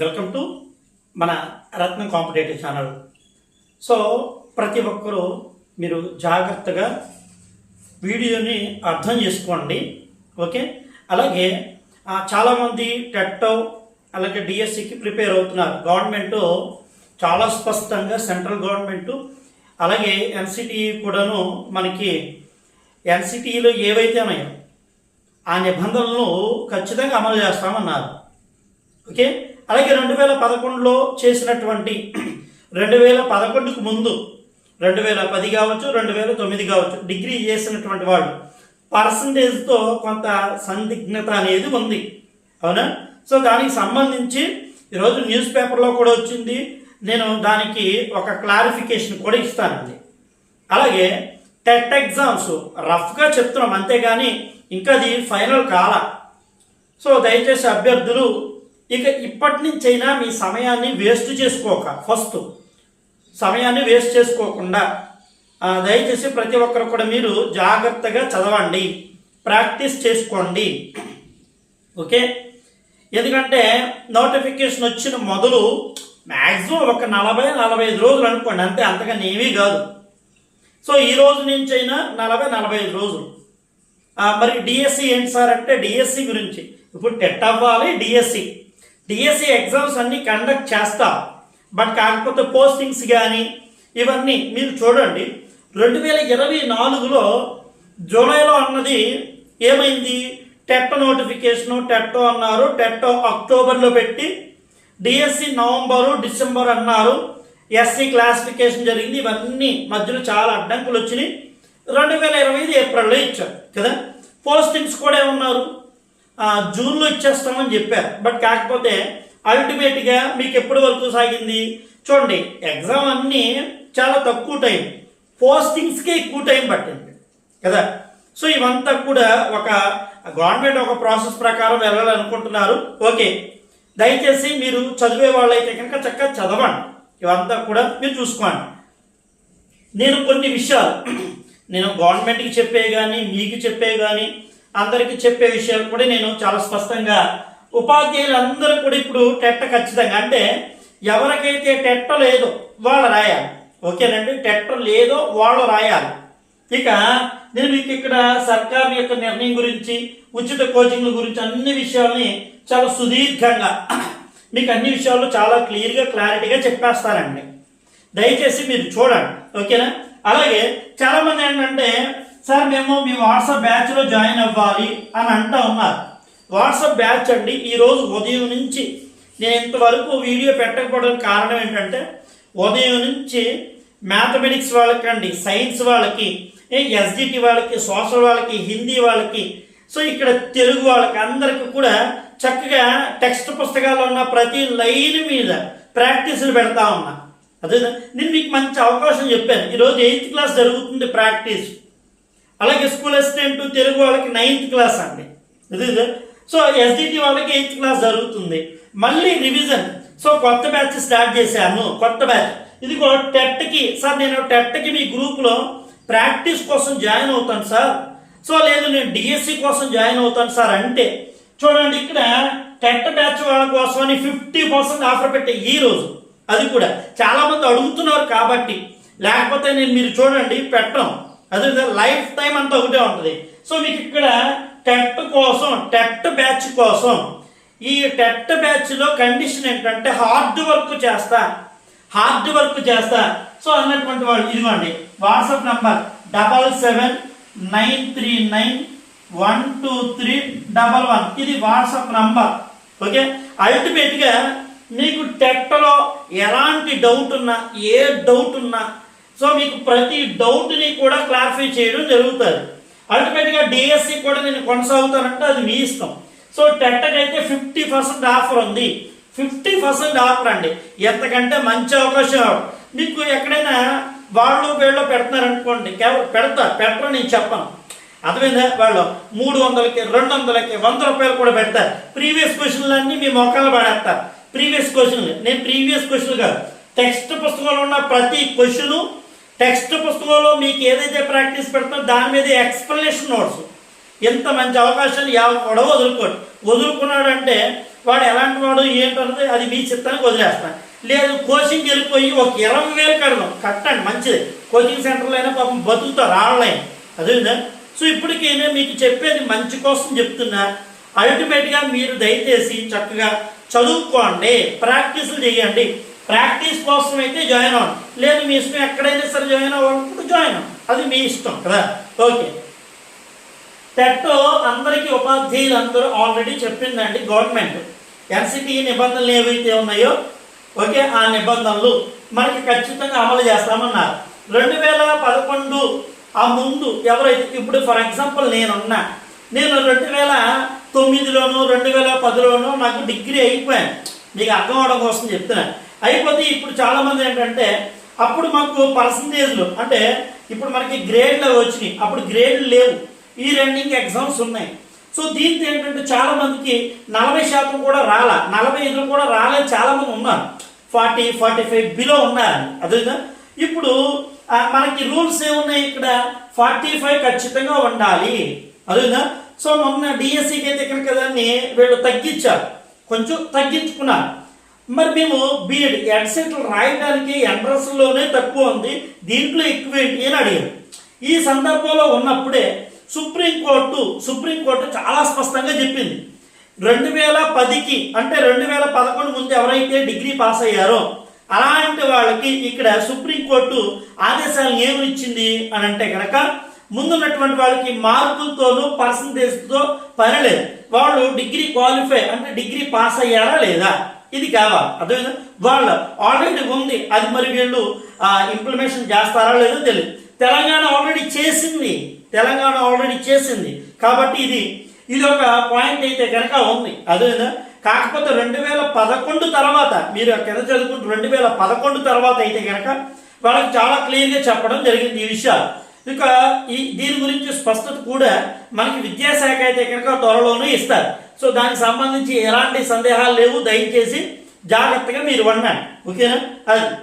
Welcome to మన రత్నం competitive channel. So ప్రతి ఒక్కరూ మీరు జాగ్రత్తగా వీడియోని అర్థం చేసుకోండి. ఓకే అలాగే చాలామంది టెట్ అలాగే డిఎస్సికి ప్రిపేర్ అవుతున్నారు. గవర్నమెంట్ చాలా స్పష్టంగా సెంట్రల్ గవర్నమెంట్ అలాగే ఎన్సిటిఈ కూడాను మనకి ఎన్సిటిఈలో ఏవైతే ఉన్నాయో ఆ నిబంధనలను ఖచ్చితంగా అమలు చేస్తామన్నారు. ఓకే అలాగే రెండు వేల పదకొండులో చేసినటువంటి రెండు వేల పదకొండుకు ముందు రెండు వేల పది కావచ్చు రెండు వేల తొమ్మిది కావచ్చు డిగ్రీ చేసినటువంటి వాళ్ళు. పర్సంటేజ్తో కొంత సందిగ్ధత అనేది ఉంది. అవునా? సో దానికి సంబంధించి ఈరోజు న్యూస్ పేపర్లో కూడా వచ్చింది. నేను దానికి ఒక క్లారిఫికేషన్ కూడా ఇస్తానండి. అలాగే టెట్ ఎగ్జామ్స్ రఫ్గా చెప్తున్నాం అంతేగాని ఇంకా అది ఫైనల్ కాల. సో దయచేసి అభ్యర్థులు ఇక ఇప్పటి నుంచైనా మీ సమయాన్ని వేస్ట్ చేసుకోక ఫస్ట్ సమయాన్ని వేస్ట్ చేసుకోకుండా దయచేసి ప్రతి ఒక్కరు కూడా మీరు జాగ్రత్తగా చదవండి ప్రాక్టీస్ చేసుకోండి. ఓకే? ఎందుకంటే నోటిఫికేషన్ వచ్చిన మొదలు మ్యాక్సిమం ఒక నలభై నలభై ఐదు రోజులు అనుకోండి అంతే అంతకన్నా ఏమీ కాదు. సో ఈ రోజు నుంచి అయినా నలభై నలభై ఐదు రోజులు. మరి డిఎస్సి ఏంటి సార్ అంటే డిఎస్సి గురించి. ఇప్పుడు టెట్ అవ్వాలి డిఎస్సి. డిఎస్సి ఎగ్జామ్స్ అన్ని కండక్ట్ చేస్తాం. బట్ కాకపోతే పోస్టింగ్స్ కానీ ఇవన్నీ మీరు చూడండి. రెండు వేల ఇరవై నాలుగులో జూలైలో అన్నది ఏమైంది? టెట్ నోటిఫికేషను టెట్టో అన్నారు టెట్టో అక్టోబర్లో పెట్టి డిఎస్సి నవంబరు డిసెంబర్ అన్నారు. ఎస్సీ క్లాసిఫికేషన్ జరిగింది. ఇవన్నీ మధ్యలో చాలా అడ్డంకులు వచ్చినాయి. రెండు వేల ఇరవై ఐదు ఏప్రిల్లో ఇచ్చారు కదా? పోస్టింగ్స్ కూడా ఏమన్నారు? జూన్లో ఇచ్చేస్తామని చెప్పారు. బట్ కాకపోతే అల్టిమేట్గా మీకు ఎప్పటి వరకు సాగింది? చూడండి ఎగ్జామ్ అన్నీ చాలా తక్కువ టైం. పోస్టింగ్స్కే ఎక్కువ టైం పట్టింది. కదా? సో ఇవంతా కూడా ఒక గవర్నమెంట్ ఒక ప్రాసెస్ ప్రకారం వెళ్ళాలనుకుంటున్నారు. ఓకే. దయచేసి మీరు చదివే వాళ్ళైతే కనుక చక్కగా చదవండి. ఇవంతా కూడా మీరు చూసుకోండి. నేను కొన్ని విషయాలు. నేను గవర్నమెంట్కి చెప్పే కానీ మీకు చెప్పే కానీ అందరికీ చెప్పే విషయాలు కూడా నేను చాలా స్పష్టంగా ఉపాధ్యాయులు అందరూ కూడా ఇప్పుడు టెట్ట ఖచ్చితంగా అంటే ఎవరికైతే టెట్ట లేదో వాళ్ళు రాయాలి. ఓకేనండి? టెట్ట లేదో వాళ్ళు రాయాలి. ఇక నేను మీకు ఇక్కడ సర్కార్ యొక్క నిర్ణయం గురించి ఉచిత కోచింగ్ల గురించి అన్ని విషయాల్ని చాలా సుదీర్ఘంగా మీకు అన్ని విషయాలు చాలా క్లియర్గా క్లారిటీగా చెప్పేస్తానండి. దయచేసి మీరు చూడండి. ఓకేనా? అలాగే చాలామంది ఏంటంటే సార్ మేము మీ వాట్సాప్ బ్యాచ్లో జాయిన్ అవ్వాలి అని అంటూ ఉన్నారు. వాట్సాప్ బ్యాచ్ అండి ఈరోజు ఉదయం నుంచి నేను ఇంతవరకు వీడియో పెట్టకపోవడం కారణం ఏంటంటే ఉదయం నుంచి మ్యాథమెటిక్స్ వాళ్ళకి అండి సైన్స్ వాళ్ళకి ఎస్జిటి వాళ్ళకి సోషల్ వాళ్ళకి హిందీ వాళ్ళకి సో ఇక్కడ తెలుగు వాళ్ళకి అందరికీ కూడా చక్కగా టెక్స్ట్ పుస్తకాల్లో ఉన్న ప్రతి లైన్ మీద ప్రాక్టీసులు పెడతా ఉన్నా. అదే నేను మీకు మంచి అవకాశం చెప్పాను. ఈరోజు ఎయిత్ క్లాస్ జరుగుతుంది ప్రాక్టీస్. అలాగే స్కూల్ అసిస్టెంట్ తెలుగు వాళ్ళకి నైన్త్ క్లాస్ అండి. ఇది సో ఎస్డిటి వాళ్ళకి ఎయిత్ క్లాస్ జరుగుతుంది. మళ్ళీ రివిజన్ సో కొత్త బ్యాచ్ స్టార్ట్ చేశాను. కొత్త బ్యాచ్ ఇది కూడా టెట్కి సార్ నేను టెట్కి మీ గ్రూప్లో ప్రాక్టీస్ కోసం జాయిన్ అవుతాను సార్. సో లేదు నేను డిఎస్సి కోసం జాయిన్ అవుతాను సార్ అంటే చూడండి ఇక్కడ టెట్ బ్యాచ్ వాళ్ళ కోసమని ఫిఫ్టీ పర్సెంట్ ఆఫర్ పెట్టే ఈ రోజు. అది కూడా. చాలామంది అడుగుతున్నారు కాబట్టి లేకపోతే నేను మీరు చూడండి పెట్టడం అదేవిధంగా లైఫ్ టైం అంతా ఒకటే ఉంటుంది. సో మీకు ఇక్కడ టెట్ కోసం టెట్ బ్యాచ్ కోసం ఈ టెట్ బ్యాచ్లో కండిషన్ ఏంటంటే హార్డ్ వర్క్ చేస్తా. హార్డ్ వర్క్ చేస్తా. సో అన్నటువంటి వాళ్ళు ఇదిగోండి WhatsApp number double seven nine three nine one two three double one ఇది వాట్సాప్ నంబర్ ఓకే అల్టిమేట్గా మీకు టెట్లో ఎలాంటి డౌట్ ఉన్నా ఏ డౌట్ ఉన్నా సో మీకు ప్రతి డౌట్ని కూడా క్లారిఫై చేయడం జరుగుతుంది. అల్టిమేట్గా డిఎస్సి కూడా నేను కొనసాగుతానంటే అది మీ ఇష్టం. సో టెట్టకి అయితే ఫిఫ్టీ పర్సెంట్ ఆఫర్ ఉంది. ఫిఫ్టీ పర్సెంట్ ఆఫర్ అండి. ఎంతకంటే మంచి అవకాశం మీకు ఎక్కడైనా వాళ్ళు వీళ్ళు పెడుతున్నారనుకోండి కేవలం పెడతా పెట్టరు నేను చెప్పను. అర్థమైందా? వాళ్ళు మూడు వందలకి రెండు వందలకి వంద రూపాయలు కూడా పెడతారు. ప్రీవియస్ క్వశ్చన్లు అన్నీ మీ మొక్కలు పడేస్తారు. ప్రీవియస్ క్వశ్చన్లు నేను ప్రీవియస్ క్వశ్చన్ కాదు. టెక్స్ట్ పుస్తకంలో ఉన్న ప్రతి క్వశ్చను టెక్స్ట్ పుస్తకంలో మీకు ఏదైతే ప్రాక్టీస్ పెడుతుందో దాని మీద ఎక్స్ప్లెనేషన్ నోట్స్. ఎంత మంచి అవకాశాలు ఎవడో వదులుకోడు వదులుకున్నాడంటే వాడు ఎలాంటి వాడు ఏంటన్నది అది మీ చిత్తానికి వదిలేస్తాను లేదు కోచింగ్ వెళ్ళిపోయి ఒక ఇరవై వేలు కడదాం కట్టండి మంచిది. కోచింగ్ సెంటర్లో అయినా పాపం బతుకుతారు ఆన్లైన్ అదేవిధంగా సో ఇప్పటికీ మీకు చెప్పేది మంచి కోసం చెప్తున్నా. అల్టిమేట్గా మీరు దయచేసి చక్కగా చదువుకోండి ప్రాక్టీసులు చేయండి. ప్రాక్టీస్ కోసం అయితే జాయిన్ అవ్వండి లేదు మీ ఇష్టం ఎక్కడైనా సరే జాయిన్ అవ్వాలనుకుంటే జాయిన్ అవ్వండి అది మీ ఇష్టం కదా? ఓకే. టెట్ అందరికీ ఉపాధ్యాయులు అందరూ ఆల్రెడీ చెప్పిందండి గవర్నమెంట్. ఎన్సిటి నిబంధనలు ఏవైతే ఉన్నాయో ఓకే ఆ నిబంధనలు మనకి ఖచ్చితంగా అమలు చేస్తామన్నారు. రెండు వేల పదకొండు ఆ ముందు ఎవరైతే ఇప్పుడు ఫర్ ఎగ్జాంపుల్ నేనున్నా నేను రెండు వేల తొమ్మిదిలోను రెండు వేల పదిలోను నాకు డిగ్రీ అయిపోయాను. మీకు అర్థం అవడం కోసం చెప్తున్నాను అయిపోతే ఇప్పుడు చాలామంది ఏంటంటే అప్పుడు మాకు పర్సంటేజ్లు అంటే ఇప్పుడు మనకి గ్రేడ్లు వచ్చినాయి. అప్పుడు గ్రేడ్లు లేవు. ఈ రెండింగ్ ఎగ్జామ్స్ ఉన్నాయి. సో దీంతో ఏంటంటే చాలా మందికి నలభై శాతం కూడా రాలా. నలభై ఐదులు కూడా రాలేదు. చాలా మంది ఉన్నారు. ఫార్టీ ఫార్టీ ఫైవ్ బిలో ఉన్నారు. అదేవిధంగా ఇప్పుడు మనకి రూల్స్ ఏమున్నాయి ఇక్కడ? ఫార్టీ ఫైవ్ ఖచ్చితంగా ఉండాలి. అదేవిధంగా సో మొన్న డిఎస్సికి అయితే ఇక్కడ కదాన్ని వీళ్ళు తగ్గించారు. కొంచెం తగ్గించుకున్నారు. మరి మేము బీఎడ్ ఎడ్సెట్లు రాయడానికి ఎంట్రన్స్లోనే తక్కువ ఉంది. దీంట్లో ఎక్కువ ఏంటి అని అడిగారు. ఈ సందర్భంలో ఉన్నప్పుడే సుప్రీంకోర్టు సుప్రీంకోర్టు చాలా స్పష్టంగా చెప్పింది. రెండు వేల పదికి అంటే రెండు వేల పదకొండు ముందు ఎవరైతే డిగ్రీ పాస్ అయ్యారో అలాంటి వాళ్ళకి ఇక్కడ సుప్రీంకోర్టు ఆదేశాలు ఏమి ఇచ్చింది అని అంటే కనుక ముందున్నటువంటి వాళ్ళకి మార్కులతోనూ పర్సంటేజ్తో పని లేదు. వాళ్ళు డిగ్రీ క్వాలిఫై అంటే డిగ్రీ పాస్ అయ్యారా లేదా? ఇది కావాలి అదేవిధంగా వాళ్ళు ఆల్రెడీ ఉంది. అది మరి వీళ్ళు ఇంప్లిమెంటేషన్ చేస్తారా లేదో తెలియదు తెలంగాణ ఆల్రెడీ చేసింది. తెలంగాణ ఆల్రెడీ చేసింది. కాబట్టి ఇది ఇది ఒక పాయింట్ అయితే కనుక ఉంది. అదేవిధంగా కాకపోతే రెండు వేల పదకొండు తర్వాత మీరు కింద చదువుకుంటూ రెండు వేల పదకొండు తర్వాత అయితే కనుక వాళ్ళకి చాలా క్లియర్గా చెప్పడం జరిగింది ఈ విషయాలు. ఇక ఈ దీని గురించి స్పష్టత కూడా మనకి విద్యాశాఖ అయితే కనుక త్వరలోనే ఇస్తారు. సో దానికి సంబంధించి ఎలాంటి సందేహాలు లేవు దయచేసి జాగ్రత్తగా మీరు వండండి ఓకేనా? అది.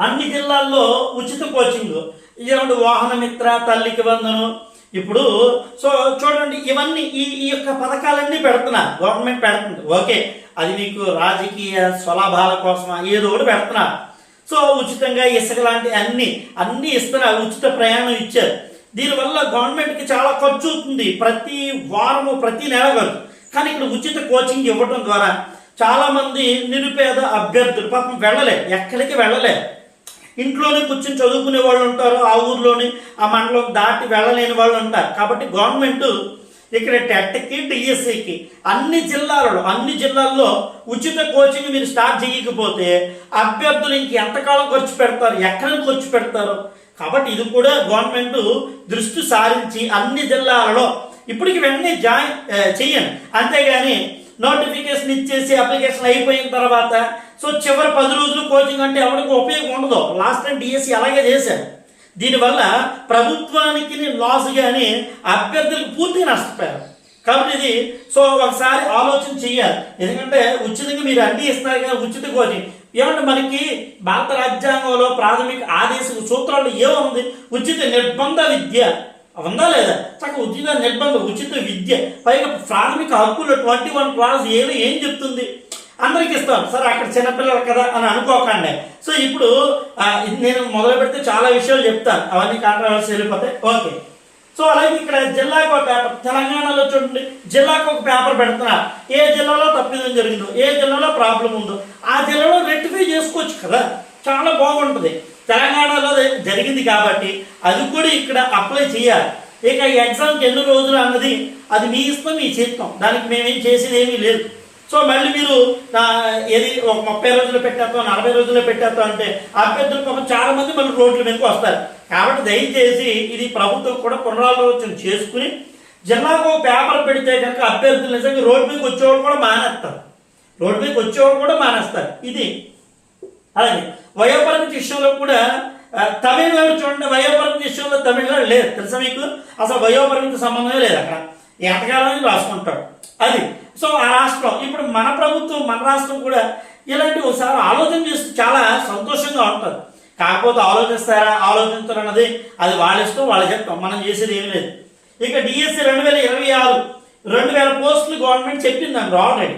అన్ని జిల్లాల్లో ఉచిత కోచింగ్ ఇటువంటి వాహనమిత్ర తల్లికి వందను. ఇప్పుడు సో చూడండి ఇవన్నీ ఈ ఈ యొక్క పథకాలన్నీ పెడుతున్నారు. గవర్నమెంట్ పెడుతుంది. ఓకే. అది మీకు రాజకీయ స్వలాభాల కోసమా ఏదో ఒకటి పెడుతున్నారు. సో ఉచితంగా ఇసుక లాంటి అన్ని అన్ని ఇస్తున్నారు. ఉచిత ప్రయాణం ఇచ్చారు. దీనివల్ల గవర్నమెంట్కి చాలా ఖర్చు అవుతుంది ప్రతి వారము ప్రతి నెల కాదు. కానీ ఇక్కడ ఉచిత కోచింగ్ ఇవ్వడం ద్వారా చాలామంది నిరుపేద అభ్యర్థులు పాపం వెళ్ళలే ఎక్కడికి వెళ్ళలే. ఇంట్లోనే కూర్చొని చదువుకునే వాళ్ళు ఉంటారు ఆ ఊర్లోని ఆ మండలం దాటి వెళ్ళలేని వాళ్ళు ఉంటారు. కాబట్టి గవర్నమెంట్ ఇక్కడ టెట్కి డిఎస్సికి అన్ని జిల్లాలలో అన్ని జిల్లాల్లో ఉచిత కోచింగ్ మీరు స్టార్ట్ చేయకపోతే అభ్యర్థులు ఇంక ఎంతకాలం ఖర్చు పెడతారు ఎక్కడ ఖర్చు పెడతారు? కాబట్టి ఇది కూడా గవర్నమెంట్ దృష్టి సారించి అన్ని జిల్లాలలో ఇప్పటికి వెంటనే జాయిన్ చెయ్యండి. అంతేగాని నోటిఫికేషన్ ఇచ్చేసి అప్లికేషన్ అయిపోయిన తర్వాత సో చివరి పది రోజులు కోచింగ్ అంటే ఎవరికి ఉపయోగం ఉండదు. లాస్ట్ టైం డిఎస్సి అలాగే చేశారు. దీనివల్ల ప్రభుత్వానికి లాస్ కానీ అభ్యర్థులకు పూర్తిగా నష్టపోయారు. కాబట్టి ఇది సో ఒకసారి ఆలోచన చేయాలి ఎందుకంటే ఉచితంగా మీరు అన్ని ఇస్తారు కదా ఉచిత కోచింగ్. ఏమంటే మనకి భారత రాజ్యాంగంలో ప్రాథమిక ఆదేశ సూత్రాలు ఏముంది? ఉచిత నిర్బంధ విద్య. ఉందా లేదా? చక్కగా ఉచిత నిర్బంధ ఉచిత విద్య. పైగా ప్రాథమిక హక్కులు ట్వంటీ వన్ క్లాస్ ఏమి ఏం చెప్తుంది? అందరికి ఇస్తాం. సరే అక్కడ చిన్నపిల్లలు కదా అని అనుకోకండి. సో ఇప్పుడు నేను మొదలు పెడితే చాలా విషయాలు చెప్తాను. అవన్నీ కాంట్రవర్సీ వెళ్ళిపోతాయి ఓకే. సో అలాగే ఇక్కడ జిల్లాకు ఒక పేపర్ తెలంగాణలో చూడండి జిల్లాకు ఒక పేపర్ పెడుతున్నారు. ఏ జిల్లాలో తప్పిదం జరిగిందో ఏ జిల్లాలో ప్రాబ్లం ఉందో ఆ జిల్లాలో రెక్టిఫై చేసుకోవచ్చు కదా. చాలా బాగుంటుంది. తెలంగాణలో జరిగింది కాబట్టి అది కూడా ఇక్కడ అప్లై చేయాలి. ఇక ఈ ఎగ్జామ్కి ఎన్ని రోజులు అన్నది అది మీ ఇష్టం మీ చేస్తాం దానికి మేమేం చేసేది ఏమీ లేదు. సో మళ్ళీ మీరు ఏది ఒక ముప్పై రోజులు పెట్టేస్తాం నలభై రోజుల్లో పెట్టేస్తాం అంటే అభ్యర్థులు పాపం చాలా మంది మళ్ళీ రోడ్ల మీదకి వస్తారు. కాబట్టి దయచేసి ఇది ప్రభుత్వం కూడా పునరాలోచన చేసుకుని జిల్లాకు పేపర్ పెడితే కనుక అభ్యర్థులు నిజంగా రోడ్డు మీదకి వచ్చేవాళ్ళు కూడా మానేస్తారు. రోడ్డు మీదకి వచ్చేవాళ్ళు కూడా మానేస్తారు. ఇది అలాగే వయోపరిమితి విషయంలో కూడా తమిళనాడు చూడండి వయోపరిమితి విషయంలో తమిళనాడు లేదు. తెలుసా మీకు? అసలు వయోపరిమితి సంబంధమే లేదు అక్కడ. ఎంతకాలం రాసుకుంటాడు అది. సో ఆ రాష్ట్రం ఇప్పుడు మన ప్రభుత్వం మన రాష్ట్రం కూడా ఇలాంటి ఒకసారి ఆలోచన చేస్తే చాలా సంతోషంగా ఉంటుంది. కాకపోతే ఆలోచిస్తారా? ఆలోచించరు అన్నది అది వాళ్ళ ఇష్టం వాళ్ళ చెప్తాం మనం చేసేది ఏమీ లేదు. ఇక డిఎస్సి రెండు వేల ఇరవై ఆరు రెండు వేల పోస్టులు గవర్నమెంట్ చెప్పిందండి ఆల్రెడీ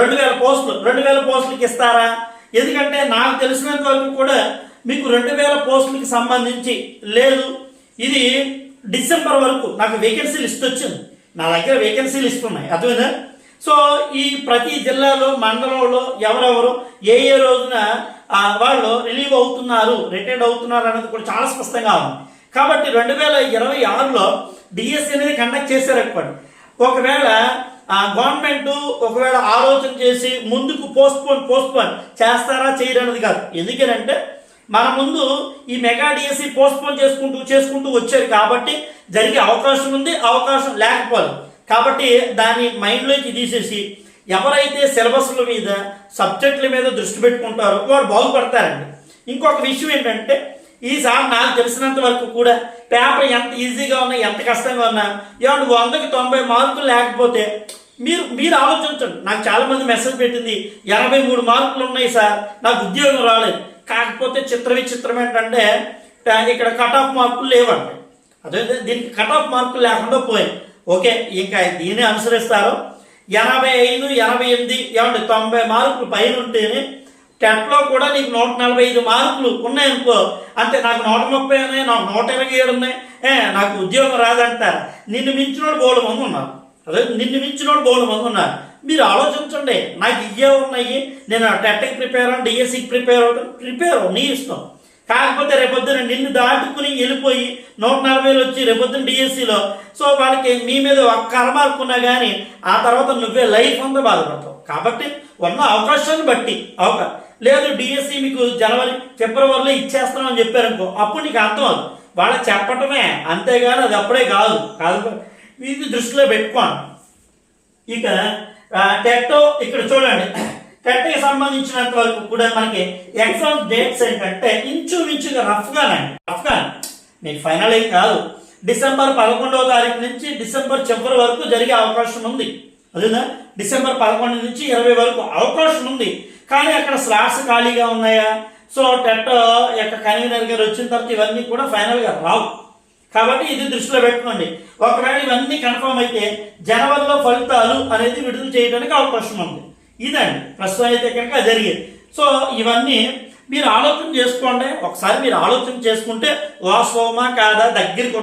రెండు వేల పోస్టులు రెండు వేల పోస్టులకి ఇస్తారా? ఎందుకంటే నాకు తెలిసినంత వరకు కూడా మీకు రెండు వేల పోస్టులకి సంబంధించి లేదు. ఇది డిసెంబర్ వరకు నాకు వేకెన్సీ లిస్ట్ వచ్చింది. నా దగ్గర వేకెన్సీ లిస్ట్ ఉన్నాయి. అర్థమైందా? సో ఈ ప్రతి జిల్లాలో మండలంలో ఎవరెవరు ఏ ఏ రోజున వాళ్ళు రిలీవ్ అవుతున్నారు రిటైర్డ్ అవుతున్నారు అనేది కూడా చాలా స్పష్టంగా ఉంది. కాబట్టి రెండు వేల ఇరవై ఆరులో డిఎస్సి అనేది కండక్ట్ చేశారు అనుకోండి ఒకవేళ గవర్నమెంట్ ఒకవేళ ఆలోచన చేసి ముందుకు పోస్ట్పోన్ పోస్ట్పోన్ చేస్తారా చేయరన్నది కాదు. ఎందుకనంటే మన ముందు ఈ మెగా డిఎస్సి పోస్ట్పోన్ చేసుకుంటూ చేసుకుంటూ వచ్చారు కాబట్టి జరిగే అవకాశం ఉంది అవకాశం లేకపోలేదు. కాబట్టి దాన్ని మైండ్లోకి తీసేసి ఎవరైతే సిలబస్ల మీద సబ్జెక్టుల మీద దృష్టి పెట్టుకుంటారో వాడు బాగుపడతారండి. ఇంకొక విషయం ఏంటంటే ఈసారి నాకు తెలిసినంత వరకు కూడా పేపర్ ఎంత ఈజీగా ఉన్నా ఎంత కష్టంగా ఉన్నా ఏమంటే వందకి తొంభై మార్కులు లేకపోతే మీరు మీరు ఆలోచించండి. నాకు చాలామంది మెసేజ్ పెట్టింది ఎనభై మూడు మార్కులు ఉన్నాయి సార్ నాకు ఉద్యోగం రాలేదు. కాకపోతే చిత్ర విచిత్రం ఏంటంటే ఇక్కడ కట్ ఆఫ్ మార్కులు లేవండి. అదే దీనికి కట్ ఆఫ్ మార్కులు లేకుండా పోయాయి. ఓకే ఇంకా దీన్ని అనుసరిస్తారు. ఎనభై ఐదు ఎనభై ఎనిమిది ఏమంటే తొంభై మార్కులు పైన ఉంటేనే టెట్లో కూడా నీకు నూట నలభై ఐదు మార్కులు ఉన్నాయనుకో అంటే నాకు నూట ముప్పై ఉన్నాయి నాకు నూట ఇరవై ఏడు ఉన్నాయి ఏ నాకు ఉద్యోగం రాదంటారు. నిన్ను మించినోడు బోడు మంది ఉన్నారు. అదే నిన్ను మించినోడు బోడు మంది ఉన్నారు. మీరు ఆలోచించండి నాకు ఇవే ఉన్నాయి నేను టెట్కి ప్రిపేర్ అవ్వడం డిఎస్సికి ప్రిపేర్ అవ్వడం ప్రిపేర్ నీ ఇష్టం. కాకపోతే రేపొద్దున నిన్ను దాటుకుని వెళ్ళిపోయి నూట నలభైలు వచ్చి రేపొద్దున డిఎస్సిలో సో వాళ్ళకి మీ మీద ఒక్క అరమార్కున్నా కానీ ఆ తర్వాత నువ్వే లైఫ్ అంతా బాధపడతావు. కాబట్టి ఉన్న అవకాశాన్ని బట్టి అవకా లేదు డిఎస్సి మీకు జనవరి ఫిబ్రవరిలో ఇచ్చేస్తామని చెప్పారనుకో అప్పుడు నీకు అర్థం అది వాళ్ళ చెప్పటమే అంతేగాని అది అప్పుడే కాదు. కాదు ఇది దృష్టిలో పెట్టుకోండి. ఇక టెక్టో ఇక్కడ చూడండి. టెట్కి సంబంధించినంత వరకు కూడా మనకి ఎగ్జామ్ డేట్స్ ఏంటంటే ఇంచుమించుగా రఫ్గానండి రఫ్గా మీకు ఫైనల్ ఏం కాదు. డిసెంబర్ పదకొండవ తారీఖు నుంచి డిసెంబర్ చివరి వరకు జరిగే అవకాశం ఉంది. అదేనా? డిసెంబర్ పదకొండు నుంచి ఇరవై వరకు అవకాశం ఉంది. కానీ అక్కడ స్లాట్స్ ఖాళీగా ఉన్నాయా? సో టెట్ యొక్క కన్వీనర్ గారు వచ్చిన తర్వాత ఇవన్నీ కూడా ఫైనల్గా రావు. కాబట్టి ఇది దృష్టిలో పెట్టుకోండి. ఒకవేళ ఇవన్నీ కన్ఫర్మ్ అయితే జనవరిలో ఫలితాలు అనేది విడుదల చేయడానికి అవకాశం ఉంది. ఇదండి. ప్రస్తుతం అయితే కనుక జరిగేది. సో ఇవన్నీ మీరు ఆలోచన చేసుకోండి. ఒకసారి మీరు ఆలోచన చేసుకుంటే వాస్తవమా కాదా దగ్గరికి